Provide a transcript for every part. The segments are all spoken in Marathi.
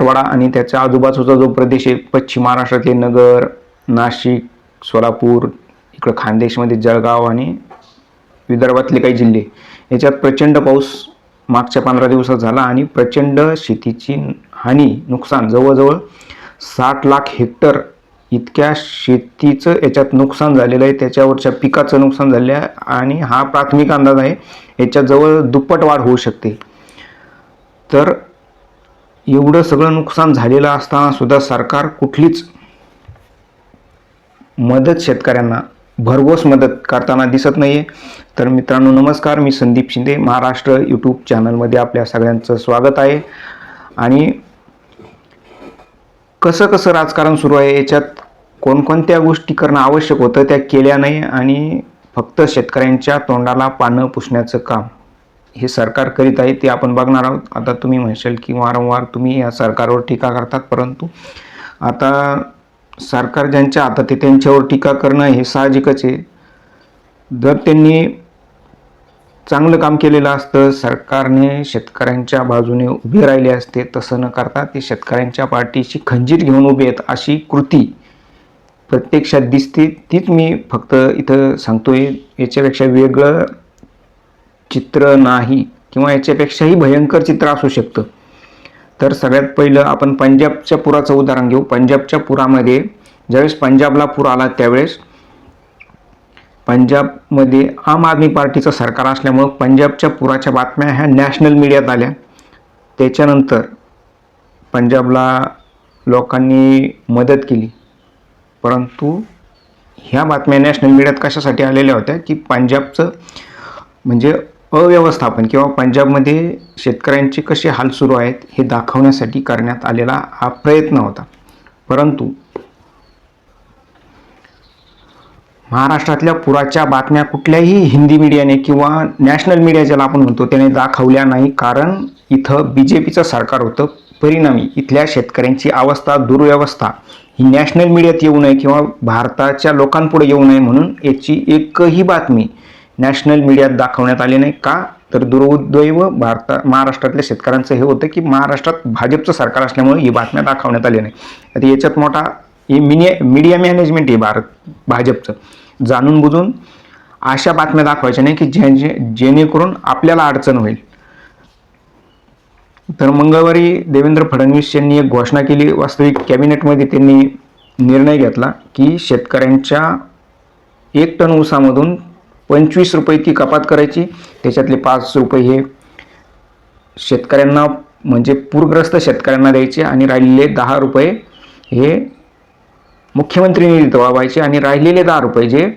मराठवाडा आणि त्याच्या आजूबाजूचा जो प्रदेश आहे पश्चिम महाराष्ट्रातले नगर नाशिक सोलापूर इकडं खानदेशमध्ये जळगाव आणि विदर्भातले काही जिल्हे याच्यात प्रचंड पाऊस मागच्या पंधरा दिवसात झाला आणि प्रचंड शेतीची हानी नुकसान जवळजवळ साठ लाख हेक्टर इतक्या शेतीचं याच्यात नुकसान झालेलं आहे त्याच्यावरच्या पिकाचं नुकसान झालेलं आहे आणि हा प्राथमिक अंदाज आहे याच्यात जवळ दुप्पट वाढ होऊ शकते. तर एवढं सगळं नुकसान झालेलं असताना सुद्धा सरकार कुठलीच मदत शेतकऱ्यांना भरघोस मदत करताना दिसत नाही आहे तर मित्रांनो नमस्कार. मी संदीप शिंदे महाराष्ट्र यूट्यूब चॅनलमध्ये आपल्या सगळ्यांचं स्वागत आहे. आणि कसं कसं राजकारण सुरू आहे याच्यात कोणकोणत्या गोष्टी करणं आवश्यक होतं त्या केल्या नाही आणि फक्त शेतकऱ्यांच्या तोंडाला पानं पुसण्याचं काम. हे सरकार करीत आहे ते आपण बघणार आहोत. आता तुम्ही म्हणशाल की वारंवार तुम्ही या सरकारवर टीका करतात परंतु आता सरकार ज्यांच्या हातात ते त्यांच्यावर टीका करणं हे साहजिकच आहे. जर त्यांनी चांगलं काम केलेलं असतं सरकारने शेतकऱ्यांच्या बाजूने उभे राहिले असते तसं न करता ते शेतकऱ्यांच्या पाठीशी खंजीर घेऊन उभे आहेत अशी कृती प्रत्यक्षात दिसते तीच मी फक्त इथं सांगतोय. याच्यापेक्षा वेगळं चित्र नाही किंवा याच्यापेक्षाही भयंकर चित्र असू शकतं. तर सगळ्यात पहिलं आपण पंजाबच्या पुराचं उदाहरण घेऊ. पंजाबच्या पुरामध्ये ज्यावेळेस पंजाबला पूर आला त्यावेळेस पंजाबमध्ये आम आदमी पार्टीचं सरकार असल्यामुळं पंजाबच्या पुराच्या बातम्या ह्या नॅशनल मीडियात आल्या. त्याच्यानंतर पंजाबला लोकांनी मदत केली. परंतु ह्या बातम्या नॅशनल मीडियात कशासाठी आलेल्या होत्या की पंजाबचं म्हणजे अव्यवस्थापन किंवा पंजाबमध्ये शेतकऱ्यांचे कसे हाल सुरू आहेत हे दाखवण्यासाठी करण्यात आलेला हा प्रयत्न होता. परंतु महाराष्ट्रातल्या पुराच्या बातम्या कुठल्याही हिंदी मीडियाने किंवा नॅशनल मीडिया ज्याला आपण म्हणतो त्याने दाखवल्या नाही. कारण इथं बी जे पीचं सरकार होतं. परिणामी इथल्या शेतकऱ्यांची अवस्था दुर्व्यवस्था ही नॅशनल मीडियात येऊ नये किंवा भारताच्या लोकांपुढे येऊ नये म्हणून याची एकही बातमी नॅशनल मीडियात दाखवण्यात आली नाही. का? तर दुर्दैव भारता महाराष्ट्रातल्या शेतकऱ्यांचं हे होतं की महाराष्ट्रात भाजपचं सरकार असल्यामुळे ही बातम्या दाखवण्यात आली नाही. आता याच्यात मोठा हे मिनिया मीडिया मॅनेजमेंट आहे भारत भाजपचं. जाणून बुजून अशा बातम्या दाखवायच्या नाही की जे जे जेणेकरून आपल्याला अडचण होईल. तर मंगळवारी देवेंद्र फडणवीस यांनी एक घोषणा केली. वास्तविक कॅबिनेटमध्ये त्यांनी निर्णय घेतला की शेतकऱ्यांच्या एक टन ऊसामधून पंचवीस रुपये ती कपात करायची. त्याच्यातले पाच रुपये हे शेतकऱ्यांना म्हणजे पूरग्रस्त शेतकऱ्यांना द्यायचे आणि राहिलेले दहा रुपये हे मुख्यमंत्री निधीत व्हायचे आणि राहिलेले दहा रुपये जे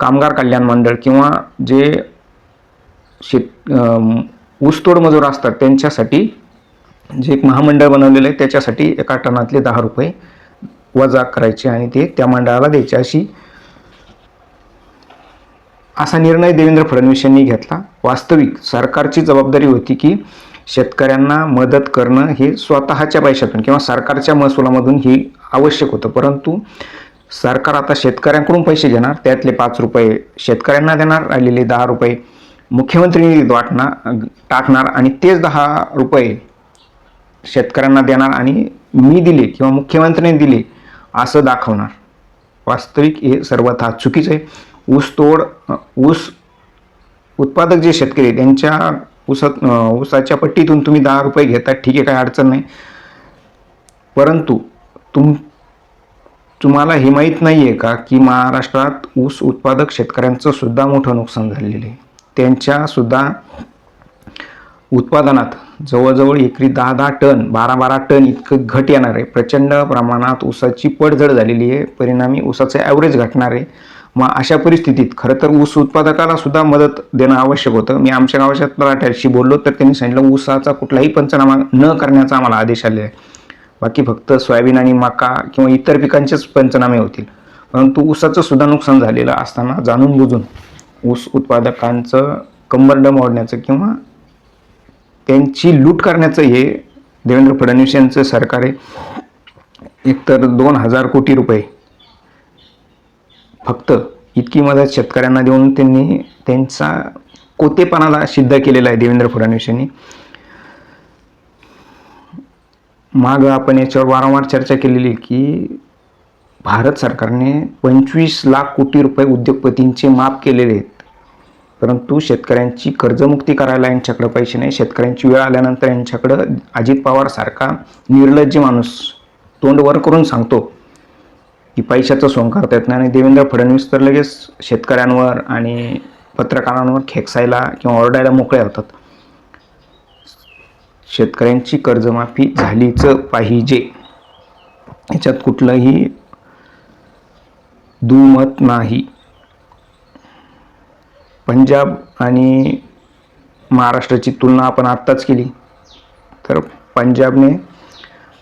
कामगार कल्याण मंडळ किंवा जे शेत ऊसतोड मजूर असतात त्यांच्यासाठी जे एक महामंडळ बनवलेलं आहे त्याच्यासाठी एका टनातले दहा रुपये वजा करायचे आणि ते त्या मंडळाला द्यायचे. अशी असा निर्णय देवेंद्र फडणवीस यांनी घेतला. वास्तविक सरकारची जबाबदारी होती की शेतकऱ्यांना मदत करणं हे स्वतःच्या पैशातून किंवा सरकारच्या महसुलामधून ही आवश्यक होतं. परंतु सरकार आता शेतकऱ्यांकडून पैसे घेणार त्यातले पाच रुपये शेतकऱ्यांना देणार राहिलेले दहा रुपये मुख्यमंत्री निधीत वाटणार टाकणार आणि तेच दहा रुपये शेतकऱ्यांना देणार आणि मी दिले किंवा मुख्यमंत्र्यांनी दिले असं दाखवणार. वास्तविक हे सर्वथा चुकीचं आहे. ऊसतोड ऊस उत्पादक जे शेतकरी आहेत, त्यांच्या ऊसात ऊसाच्या पट्टीतून तुम्ही दहा रुपये घेता ठीक आहे काही अडचण नाही. परंतु तुम तुम्हाला हे माहीत नाही आहे का की महाराष्ट्रात ऊस उत्पादक शेतकऱ्यांचं सुद्धा मोठं नुकसान झालेलं आहे. त्यांच्यासुद्धा उत्पादनात जवळजवळ एकरी दहा दहा टन बारा बारा टन इतकं घट येणार आहे. प्रचंड प्रमाणात ऊसाची पडझड झालेली आहे. परिणामी ऊसाचं ॲव्हरेज घटणार आहे. मग अशा परिस्थितीत खरं तर ऊस उत्पादकाला सुद्धा मदत देणं आवश्यक होतं. मी आमच्या गावाच्या तलाठ्याशी बोललो तर त्यांनी सांगितलं ऊसाचा कुठलाही पंचनामा न करण्याचा आम्हाला आदेश आले आहे. बाकी फक्त सोयाबीन आणि मका किंवा इतर पिकांचेच पंचनामे होतील. परंतु ऊसाचं सुद्धा नुकसान झालेलं असताना जाणून बुजून ऊस उत्पादकांचं कंबरडम ओढण्याचं किंवा त्यांची लूट करण्याचं हे देवेंद्र फडणवीस यांचं सरकार आहे. एकतर दोन हजार कोटी रुपये फक्त इतकी मदत शेतकऱ्यांना देऊन त्यांनी त्यांचा कोतेपणाला सिद्ध केलेला आहे देवेंद्र फडणवीस यांनी. मागं आपण याच्यावर वारंवार चर्चा केलेली की भारत सरकारने पंचवीस लाख कोटी रुपये उद्योगपतींचे माफ केलेले आहेत. परंतु शेतकऱ्यांची कर्जमुक्ती करायला यांच्याकडे पैसे नाही. शेतकऱ्यांची वेळ आल्यानंतर यांच्याकडं अजित पवार सारखा निर्लज्ज माणूस तोंड वर करून सांगतो की पैशाचं सोंग करता येत नाही. आणि देवेंद्र फडणवीस तर लगेच शेतकऱ्यांवर आणि पत्रकारांवर खेकसायला किंवा ओरडायला मोकळे होतात. शेतकऱ्यांची कर्जमाफी झालीच पाहिजे. याच्यात कुठलंही दुमत नाही. पंजाब आणि महाराष्ट्राची तुलना आपण आत्ताच केली. तर पंजाबने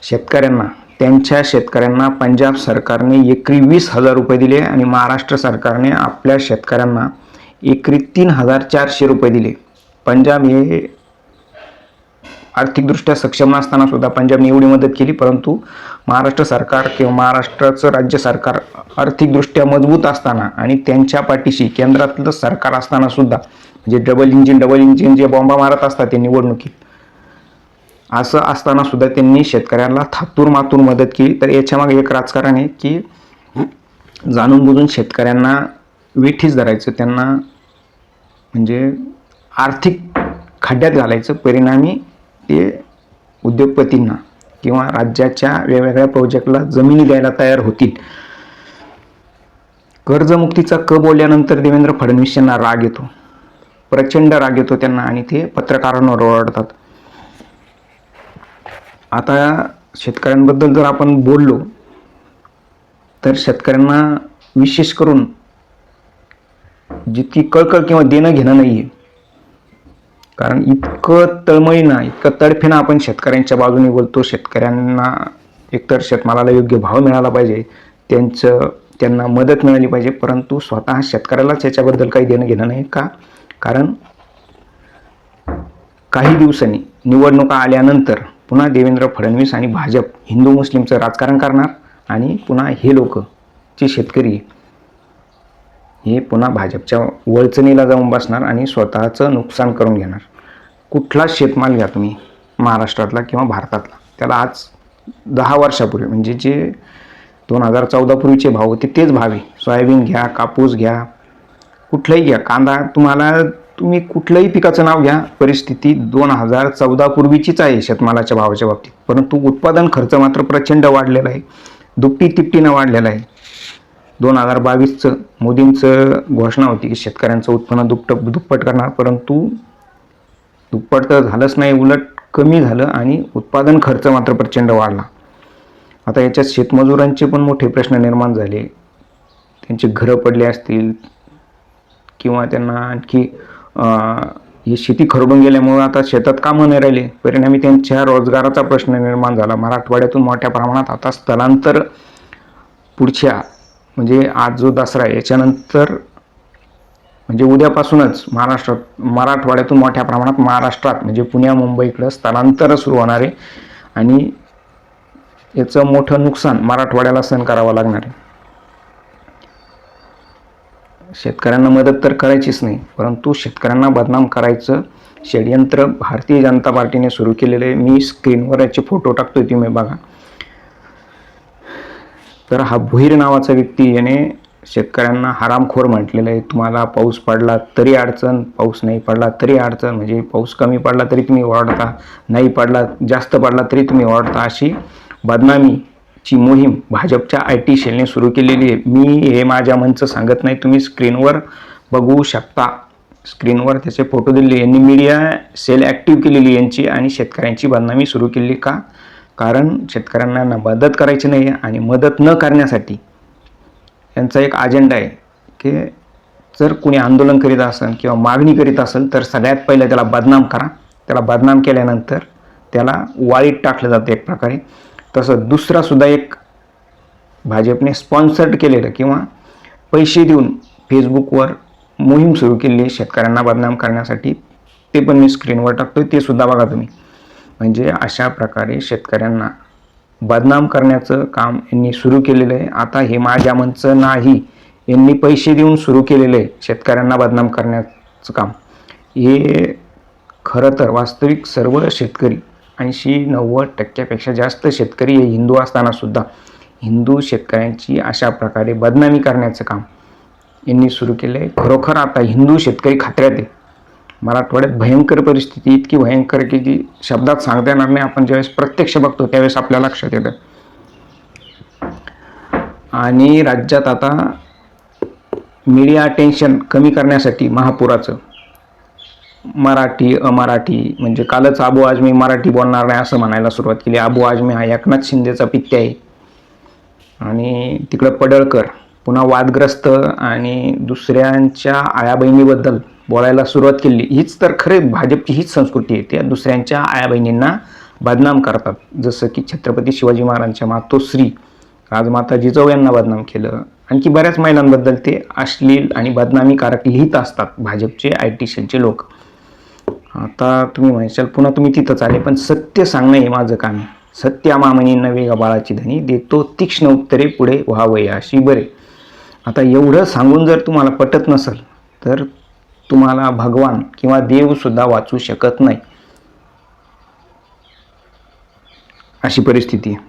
शेतकऱ्यांना त्यांच्या शेतकऱ्यांना पंजाब सरकारने एकरी वीस हजार रुपये दिले आणि महाराष्ट्र सरकारने आपल्या शेतकऱ्यांना एकरी तीन हजार चारशे रुपये दिले. पंजाब हे आर्थिकदृष्ट्या सक्षम नसताना सुद्धा पंजाबने एवढी मदत केली परंतु महाराष्ट्र सरकार किंवा महाराष्ट्राचं राज्य सरकार आर्थिकदृष्ट्या मजबूत असताना आणि त्यांच्या पाठीशी केंद्रातलं सरकार असताना सुद्धा म्हणजे डबल इंजिन डबल इंजिन जे बॉम्बा मारत असतात ते निवडणुकीत. असं असताना सुद्धा त्यांनी शेतकऱ्यांना थातूर मातूर मदत केली. तर याच्यामागे एक राजकारण आहे की जाणून बुजून शेतकऱ्यांना वेठीच धरायचं त्यांना म्हणजे आर्थिक खड्ड्यात घालायचं. परिणामी ते उद्योगपतींना किंवा राज्याच्या वेगवेगळ्या प्रोजेक्टला जमिनी द्यायला तयार होतील. कर्जमुक्तीचा क बोलल्यानंतर देवेंद्र फडणवीस यांना राग येतो. प्रचंड राग येतो त्यांना आणि ते पत्रकारांवर ओरडतात. आता शेतकऱ्यांबद्दल जर आपण बोललो तर शेतकऱ्यांना विशेष करून जितकी कळकळ किंवा देणं घेणं नाही आहे कारण इतकं तळमळीनं इतकं तडफेनं आपण शेतकऱ्यांच्या बाजूने बोलतो शेतकऱ्यांना एकतर शेतमालाला योग्य भाव मिळाला पाहिजे त्यांचं त्यांना मदत मिळाली पाहिजे परंतु स्वतः शेतकऱ्यालाच याच्याबद्दल काही देणं घेणं नाही का? कारण काही दिवसांनी निवडणुका आल्यानंतर पुन्हा देवेंद्र फडणवीस आणि भाजप हिंदू मुस्लिमचं राजकारण करणार आणि पुन्हा हे लोक जे शेतकरी हे पुन्हा भाजपच्या वळचणीला जाऊन बसणार आणि स्वतःचं नुकसान करून घेणार. कुठलाच शेतमाल घ्या तुम्ही महाराष्ट्रातला किंवा भारतातला. त्याला आज दहा वर्षापूर्वी म्हणजे जे दोन हजार चौदापूर्वीचे भाव होते तेच भाव आहे. सोयाबीन घ्या कापूस घ्या कुठलंही घ्या. कांदा तुम्हाला तुम्ही कुठलंही पिकाचं नाव घ्या परिस्थिती दोन हजार चौदा पूर्वीचीच आहे शेतमालाच्या भावाच्या बाबतीत. परंतु उत्पादन खर्च मात्र प्रचंड वाढलेला आहे. दुपटी तिपटीनं वाढलेला आहे. दोन हजार बावीसचं मोदींचं घोषणा होती की शेतकऱ्यांचं उत्पन्न दुप्ट दुप्पट करणार. परंतु दुप्पट तर झालंच नाही उलट कमी झालं आणि उत्पादन खर्च मात्र प्रचंड वाढला. आता याच्यात शेतमजुरांचे पण मोठे प्रश्न निर्माण झाले. त्यांचे घरं पडले असतील किंवा त्यांना आणखी ही शेती खरडून गेल्यामुळे आता शेतात कामं नाही राहिले. परिणामी त्यांच्या रोजगाराचा प्रश्न निर्माण झाला. मराठवाड्यातून मोठ्या प्रमाणात आता स्थलांतर पुढच्या म्हणजे आज जो दसरा आहे याच्यानंतर म्हणजे उद्यापासूनच महाराष्ट्रात मराठवाड्यातून मोठ्या प्रमाणात महाराष्ट्रात म्हणजे पुण्या मुंबईकडं स्थलांतर सुरू होणार आहे. आणि याचं मोठं नुकसान मराठवाड्याला सहन करावं लागणार आहे. शेतकऱ्यांना मदत तर करायचीच नाही परंतु शेतकऱ्यांना बदनाम करायचं षडयंत्र भारतीय जनता पार्टीने सुरू केलेलं आहे. मी स्क्रीनवर याचे फोटो टाकतोय तुम्ही बघा. तर हा भुईर नावाचा व्यक्ती याने शेतकऱ्यांना हरामखोर म्हटलेलं आहे. तुम्हाला पाऊस पडला तरी अडचण पाऊस नाही पडला तरी अडचण म्हणजे पाऊस कमी पडला तरी तुम्ही ओरडता नाही पडला जास्त पडला तरी तुम्ही ओरडता अशी बदनामी ची मोहीम भाजपच्या आय टी सेलने सुरू केलेली आहे. मी हे माझ्या मनचं सांगत नाही. तुम्ही स्क्रीनवर बघू शकता. स्क्रीनवर त्याचे फोटो दिलेले यांनी मीडिया सेल ॲक्टिव्ह केलेली यांची आणि शेतकऱ्यांची बदनामी सुरू केली का? कारण शेतकऱ्यांना ना मदत करायची नाही आणि मदत न करण्यासाठी यांचा एक अजेंडा आहे की जर कुणी आंदोलन करीत असेल किंवा मागणी करीत असेल तर सगळ्यात पहिलं त्याला बदनाम करा. त्याला बदनाम केल्यानंतर त्याला वाळीत टाकलं जातं एक प्रकारे. तसं दुसरासुद्धा एक भाजपने स्पॉन्सर्ड केलेलं किंवा पैसे देऊन फेसबुकवर मोहीम सुरू केली आहे शेतकऱ्यांना बदनाम करण्यासाठी ते पण मी स्क्रीनवर टाकतो ते सुद्धा बघा तुम्ही. म्हणजे अशा प्रकारे शेतकऱ्यांना बदनाम करण्याचं काम यांनी सुरू केलेलं आहे. आता हे माझ्या मनचं नाही. यांनी पैसे देऊन सुरू केलेलं आहे शेतकऱ्यांना बदनाम करण्याचं काम. हे खरं तर वास्तविक सर्व शेतकरी ऐंशी नव्वद टक्क्यापेक्षा जास्त शेतकरी हे हिंदू असतानासुद्धा हिंदू शेतकऱ्यांची अशा प्रकारे बदनामी करण्याचं काम यांनी सुरू केलं आहे खरोखर आता हिंदू शेतकरी खात्र्यात आहे. मराठवाड्यात भयंकर परिस्थिती इतकी भयंकर की जी शब्दात सांगता येणार नाही. आपण ज्यावेळेस प्रत्यक्ष बघतो त्यावेळेस आपल्या लक्षात येतं. आणि राज्यात आता मीडिया टेन्शन कमी करण्यासाठी महापुराचं मराठी अमराठी म्हणजे कालच आबू आजमी मराठी बोलणार नाही असं म्हणायला सुरुवात केली. आबू आजमी हा एकनाथ शिंदेचा पित्या आहे. आणि तिकडं पडळकर पुन्हा वादग्रस्त आणि दुसऱ्यांच्या आया बहिणीबद्दल बोलायला सुरुवात केली. हीच तर खरे भाजपची हीच संस्कृती आहे. त्या दुसऱ्यांच्या आया बहिणींना बदनाम करतात. जसं की छत्रपती शिवाजी महाराजांच्या मातोश्री राजमाता जिजाऊ यांना बदनाम केलं. आणखी बऱ्याच महिलांबद्दल ते अश्लील आणि बदनामीकारक लिहित असतात भाजपचे आय टी सेलचे लोक. आता तुम्ही म्हणशाल पुन्हा तुम्ही तिथंच आले पण सत्य सांगणं हे माझं काम आहे. सत्य मामनी नवे बाळाची धनी? देतो तीक्ष्ण उत्तरे पुढे व्हावया अशी बरे. आता एवढं सांगून जर तुम्हाला पटत नसेल तर तुम्हाला भगवान किंवा देवसुद्धा वाचू शकत नाही. अशी परिस्थिती आहे.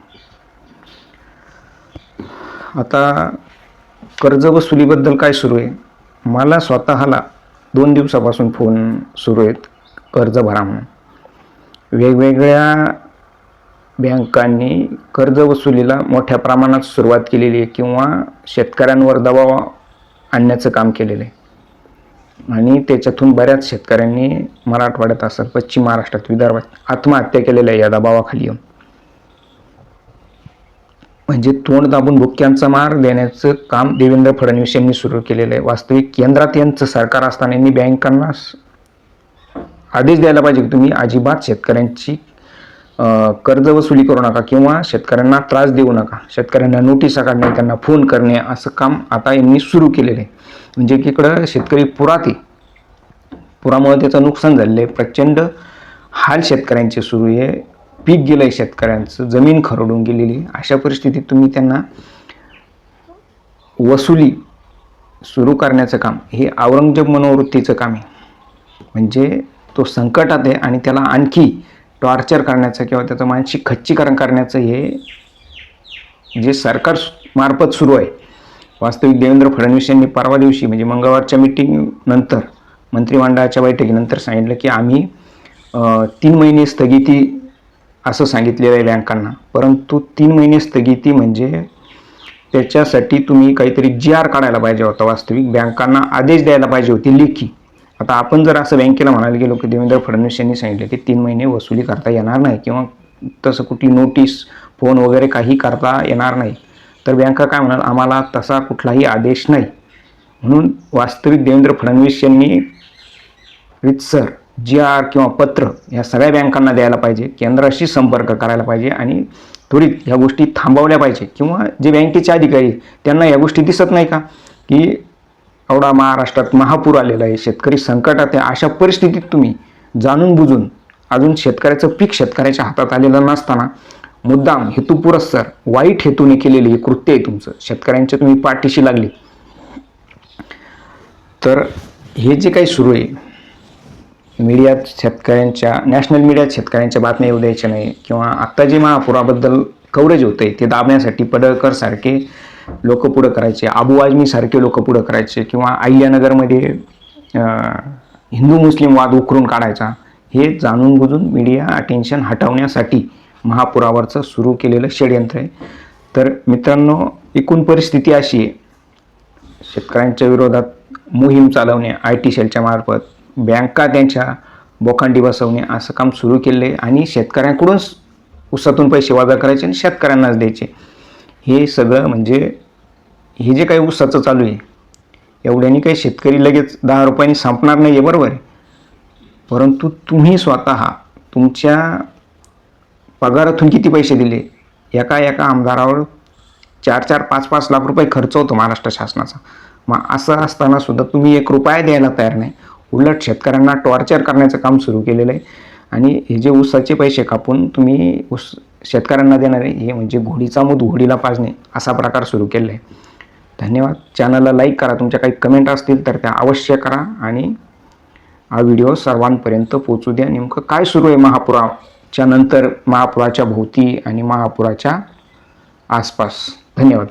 आता कर्ज वसुलीबद्दल काय सुरू आहे? मला स्वतःला दोन दिवसापासून फोन सुरू आहेत. कर्ज भरा म्हणून. वेगवेगळ्या बँकांनी कर्ज वसुलीला मोठ्या प्रमाणात सुरुवात केलेली आहे किंवा शेतकऱ्यांवर दबाव आणण्याचं काम केलेलं आहे. आणि त्याच्यातून बऱ्याच शेतकऱ्यांनी मराठवाड्यात असेल पश्चिम महाराष्ट्रात विदर्भात आत्महत्या केलेल्या आहे या दबावाखाली येऊन. म्हणजे तोंड दाबून भुक्यांचा मार देण्याचं काम देवेंद्र फडणवीस यांनी सुरू केलेलं आहे. वास्तविक केंद्रात यांचं सरकार असताना यांनी बँकांना आदेश द्यायला पाहिजे की तुम्ही अजिबात शेतकऱ्यांची कर्ज वसुली करू नका किंवा शेतकऱ्यांना त्रास देऊ नका. शेतकऱ्यांना नोटिसा काढणे त्यांना फोन करणे असं काम आता यांनी सुरू केलेलं आहे. म्हणजे की इकडं शेतकरी पुरात. पुरामुळे त्याचं नुकसान झालेलं आहे. प्रचंड हाल शेतकऱ्यांचे सुरू आहे. पीक गेलं आहे शेतकऱ्यांचं जमीन खरडून गेलेली अशा परिस्थितीत तुम्ही त्यांना वसुली सुरू करण्याचं काम हे औरंगजेब मनोवृत्तीचं काम आहे. म्हणजे तो संकटात आहे आणि त्याला आणखी टॉर्चर करण्याचं किंवा त्याचं मानसिक खच्चीकरण करण्याचं हे जे सरकार मार्फत सुरू आहे. वास्तविक देवेंद्र फडणवीस यांनी परवा दिवशी म्हणजे मंगळवारच्या मीटिंग नंतर मंत्रिमंडळाच्या बैठकीनंतर सांगितलं की आम्ही तीन महिने स्थगिती असं सांगितलेलं आहे बँकांना. परंतु तीन महिने स्थगिती म्हणजे त्याच्यासाठी तुम्ही काहीतरी जी आर काढायला पाहिजे होता वास्तविक. बँकांना आदेश द्यायला पाहिजे होते लेखी. आता आपण जर असं बँकेला म्हणायला गेलो की देवेंद्र फडणवीस यांनी सांगितलं की तीन महिने वसुली करता येणार नाही किंवा तसं कुठली नोटीस फोन वगैरे काही करता येणार नाही तर बँका काय म्हणाल आम्हाला तसा कुठलाही आदेश नाही. म्हणून वास्तविक देवेंद्र फडणवीस यांनी रितसर जी आर किंवा पत्र या सगळ्या बँकांना द्यायला पाहिजे केंद्राशी संपर्क करायला पाहिजे आणि त्वरित ह्या गोष्टी थांबवल्या पाहिजे. किंवा जे बँकेचे अधिकारी त्यांना या गोष्टी दिसत नाही का? की एवढा महाराष्ट्रात महापूर आलेला आहे. शेतकरी संकटात आहे. अशा परिस्थितीत तुम्ही जाणून बुजून अजून शेतकऱ्याचं पीक शेतकऱ्याच्या हातात आलेलं नसताना मुद्दाम हेतुपुरस्सर वाईट हेतूने केलेले हे कृत्य आहे तुमचं. शेतकऱ्यांच्या तुम्ही पाठीशी लागली. तर हे जे काही सुरू आहे मीडियात शेतकऱ्यांच्या नॅशनल मीडियात शेतकऱ्यांच्या बातम्या येऊ द्यायच्या नाही. किंवा आत्ता जे महापुराबद्दल कवरेज आहे ते दाबण्यासाठी पडळकर सारखे लोक पुढं करायचे आबू आजमीसारखे लोक पुढं करायचे किंवा अहिल्यानगरमध्ये हिंदू मुस्लिम वाद उकरून काढायचा हे जाणून बुजून मीडिया अटेन्शन हटवण्यासाठी महापुरावरचं सुरू केलेलं षडयंत्र आहे. तर मित्रांनो एकूण परिस्थिती अशी आहे शेतकऱ्यांच्या विरोधात मोहीम चालवणे आय टी सेलच्या मार्फत बँका त्यांच्या बोकांडी बसवणे असं काम सुरू केले आहे आणि शेतकऱ्यांकडून उसातून पैसे वाजा करायचे आणि शेतकऱ्यांनाच द्यायचे. हे सगळं म्हणजे हे जे काही ऊसाचं चालू आहे एवढ्यानी काही शेतकरी लगेच दहा रुपयांनी संपणार नाही आहे बरोबर आहे? परंतु तुम्ही स्वतः तुमच्या पगारातून किती पैसे दिले? एका एका आमदारावर चार चार पाच पाच लाख रुपये खर्च होतो महाराष्ट्र शासनाचा. मग असं असताना सुद्धा तुम्ही एक रुपया द्यायला तयार नाही. उलट शेतकऱ्यांना टॉर्चर करण्याचं काम सुरू केलेलं आहे. आणि हे जे ऊसाचे पैसे कापून तुम्ही ऊस शेतकऱ्यांना देणारे हे म्हणजे घोडीचा मूत घोडीला पाजणे असा प्रकार सुरू केलेला आहे. धन्यवाद. चॅनलला लाईक करा. तुमच्या काही कमेंट असतील तर त्या अवश्य करा आणि हा व्हिडिओ सर्वांपर्यंत पोचू द्या. नेमकं काय सुरू आहे महापुराच्या नंतर महापुराच्या भोवती आणि महापुराच्या आसपास? धन्यवाद.